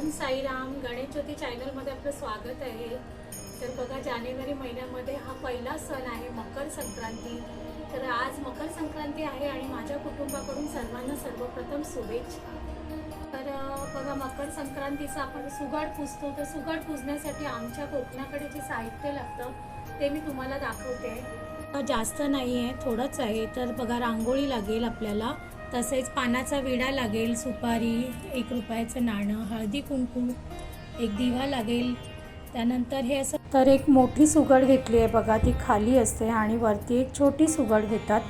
ओम साईराम. गणेश ज्योती चॅनलमध्ये आपलं स्वागत आहे. तर बघा जानेवारी महिन्यामध्ये हा पहिला सण आहे मकर संक्रांती. तर आज मकर संक्रांती आहे आणि माझ्या कुटुंबाकडून सर्वांना सर्वप्रथम शुभेच्छा. तर बघा मकर संक्रांतीचा आपण सुगड पुजतो. तर सुगड पुजण्यासाठी आमच्या कोकणाकडे जे साहित्य लागतं ते मी तुम्हाला दाखवते. जास्त नाही आहे थोडंच आहे. तर बघा रांगोळी लागेल आपल्याला. तसेच पानाचा विडा लागेल सुपारी एक रुपयाचं नाणं हळदी कुंकू एक दिवा लागेल. त्यानंतर हे असं तर एक मोठी सुगड घेतली आहे बघा ती खाली असते आणि वरती एक छोटी सुगड घेतात.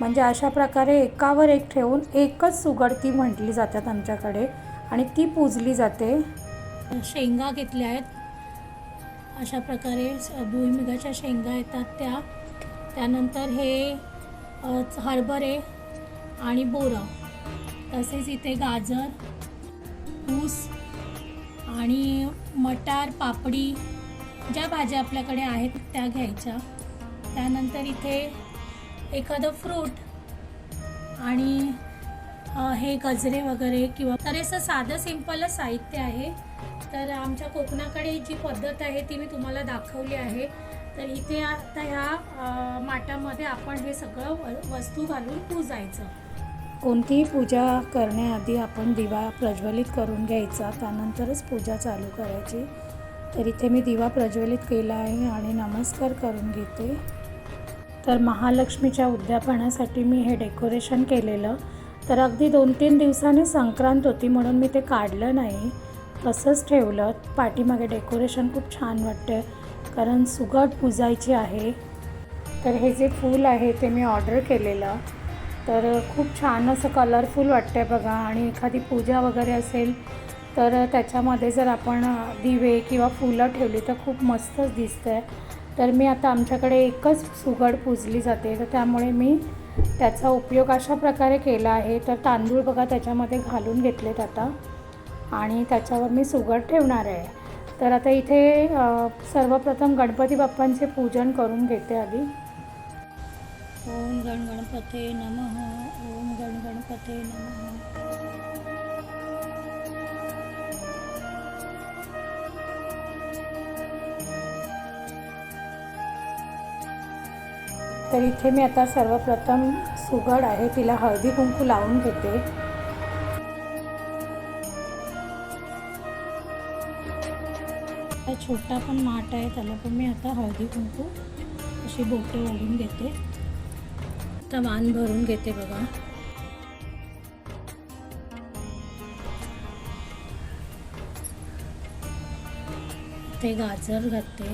म्हणजे अशा प्रकारे एकावर एक ठेवून एकच सुगड ती म्हटली जातात आमच्याकडे आणि ती पूजली जाते. शेंगा घेतल्या आहेत. अशा प्रकारे स- भुईमुगाच्या शेंगा येतात त्या. त्यानंतर हे हरभरे आणि बोरं. तसेच इथे गाजर ऊस आणि मटार पापडी ज्या भाज्या आपल्याकडे आहेत त्या घ्यायच्या. त्यानंतर इथे एखादं फ्रूट आणि हे गजरे वगैरे किंवा तर हे असं साधं सिंपलच साहित्य आहे. तर आमच्या कोकणाकडे जी पद्धत आहे ती मी तुम्हाला दाखवली आहे. तर इथे आता ह्या माटामध्ये आपण हे सगळं व- वस्तू घालून पूजायचं. कोणतीही पूजा करण्याआधी आपण दिवा प्रज्वलित करून घ्यायचा त्यानंतरच पूजा चालू करायची. तर इथे मी दिवा प्रज्वलित केला आहे आणि नमस्कार करून घेते. तर महालक्ष्मीच्या उद्यापनासाठी मी हे डेकोरेशन केलेलं. तर अगदी दोन तीन दिवसांनी संक्रांत होती म्हणून मी ते काढलं नाही. तसंच ठेवलं. पाठीमागे डेकोरेशन खूप छान वाटतं कारण सुगट पुजायची आहे. तर हे जे फूल आहे ते मी ऑर्डर केलेलं. तर खूप छान असं कलरफुल वाटतंय बघा. आणि एखादी पूजा वगैरे असेल तर त्याच्यामध्ये जर आपण दिवे किंवा फुलं ठेवली तर खूप मस्तच दिसतंय. तर मी आता आमच्याकडे एकच सुगड पूजली जाते. तर त्यामुळे मी त्याचा उपयोग अशा प्रकारे केला आहे. तर तांदूळ बघा त्याच्यामध्ये घालून घेतलेत आता. आणि त्याच्यावर मी सुगड ठेवणार आहे. तर आता इथे सर्वप्रथम गणपती बाप्पांचे पूजन करून घेते आधी. ओम गण गणपते नमः ओम गण गणपते नमः। तर इथे मी आता सर्वप्रथम सुगड आहे तिला हळदी कुंकू लावून घेते. छोटा पण माठ आहे त्याला पण मी आता हळदी कुंकू अशी बोटे लावून घेते. आता वान भरून घेते बघा. ते गाजर घालते.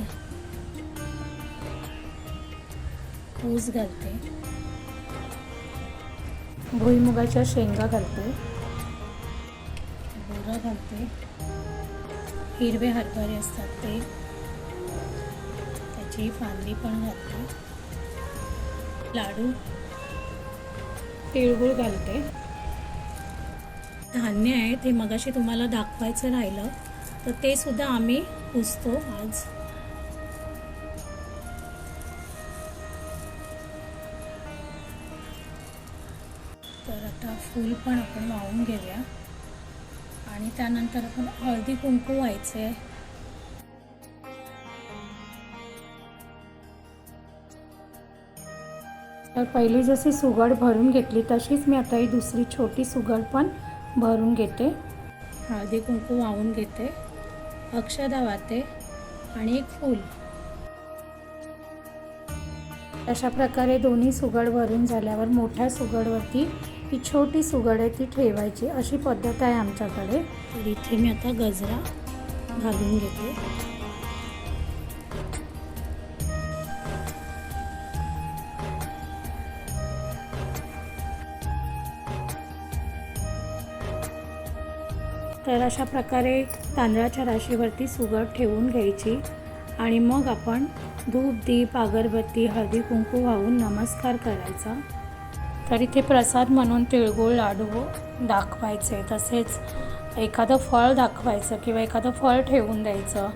ऊस घालते. भुईमुगाच्या शेंगा घालते. बोरा घालते. हिरवे हरभरे असतात ते. त्याची फांदी पण घालते. लाडू. तिळगुळ घालते. धान्य आहे ते मगाशी तुम्हाला दाखवायचं राहिलं तर ते सुद्धा आम्ही पुजतो आज. तर आता फूल पण आपण वाहून घेऊया. आणि त्यानंतर आपण हळदी कुंकू व्हायचे तर पहिली जशी सुगड भरून घेतली तशीच मी आता ही दुसरी छोटी सुगड पण भरून घेते. हळदी कुंकू वाहून घेते अक्षदा वाहते आणि एक फूल. अशा प्रकारे दोन्ही सुगड भरून झाल्यावर मोठ्या सुगडवरती ती छोटी सुगड आहे ती ठेवायची. अशी पद्धत आहे आमच्याकडे. इथे मी आता गजरा घालून घेते. तर अशा प्रकारे तांदळाच्या राशीवरती सुगट ठेवून घ्यायची. आणि मग आपण धूप दीप अगरबत्ती हळदी कुंकू वाहून नमस्कार करायचा. तर इथे प्रसाद म्हणून तिळगुळ लाडू दाखवायचे. तसेच एखादं फळ दाखवायचं किंवा एखादं फळ ठेवून द्यायचं.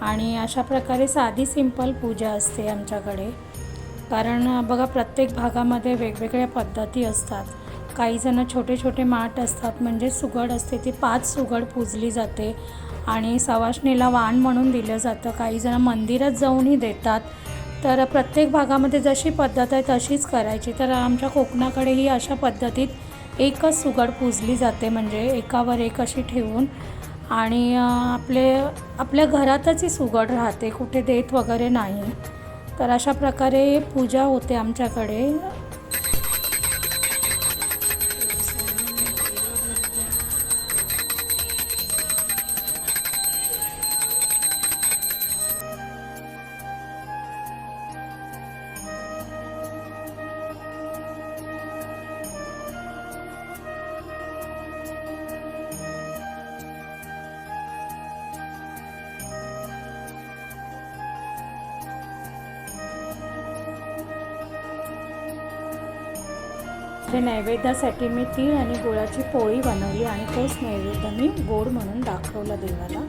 आणि अशा प्रकारे साधी सिंपल पूजा असते आमच्याकडे. कारण बघा प्रत्येक भागामध्ये वेगवेगळ्या पद्धती असतात. काही जण छोटे छोटे माठ असतात म्हणजे सुगड असते ती पाच सुगड पूजली जाते. आणि सवाष्णीला वाण म्हणून दिलं जातं. काही जण मंदिरात जाऊनही देतात. तर प्रत्येक भागामध्ये जशी पद्धत आहे तशीच करायची. तर आमच्या कोकणाकडेही अशा पद्धतीत एकच सुगड पूजली जाते म्हणजे एकावर एक अशी ठेवून. आणि आपले आपल्या घरातच ही सुगड राहते कुठे देत वगैरे नाही. तर अशा प्रकारे पूजा होते आमच्याकडे. ते नैवेद्यासाठी मी तीळ आणि गुळाची पोळी बनवली आणि तोच नैवेद्य मी गोड म्हणून दाखवला देवाला.